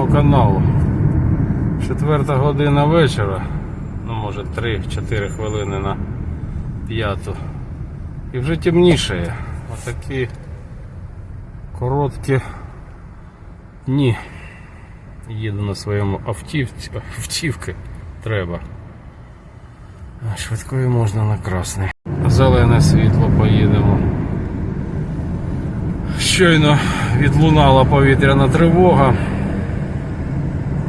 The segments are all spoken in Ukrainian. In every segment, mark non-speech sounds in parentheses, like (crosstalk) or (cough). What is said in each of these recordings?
мого каналу. Четверта година вечора. Ну може 3-4 хвилини на п'яту. І вже темнішає. Отакі короткі дні. Їду на своєму автівці, автівки треба. А Швидкою можна на красний. Зелене світло поїдемо. Щойно відлунала повітряна тривога.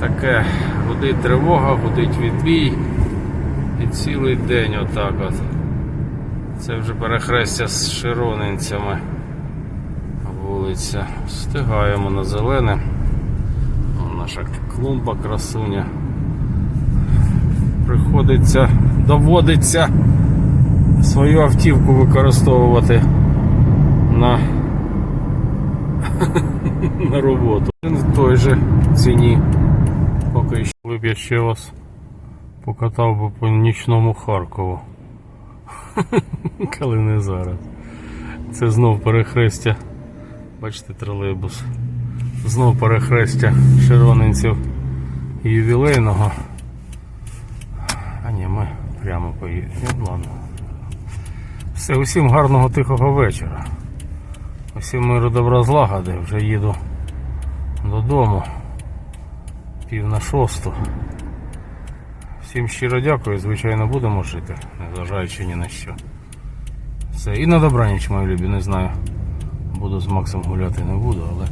Таке гудить тривога, гудить відбій. І цілий день отак от. Це вже перехрестя з широнинцями. Вулиця. Встигаємо на зелене. Наша клумба красуня. Приходиться, доводиться свою автівку використовувати на, (laughs) на роботу. В той же ціні. Поки що б я ще вас покатав би по нічному Харкову. (laughs) Коли не зараз. Це знов перехрестя. Бачите, тролейбус. Знов перехрестя Широнинців ювілейного. А ні, ми прямо поїдемо. Ну, ладно. Все, усім гарного тихого вечора. Усім миру добра злагоди. Вже їду додому. Пів на шосту. Всім щиро дякую, звичайно, будемо жити, незважаючи ні на що. Все, і на добраніч, мої любі, не знаю. Буду з Максом гуляти, не буду, але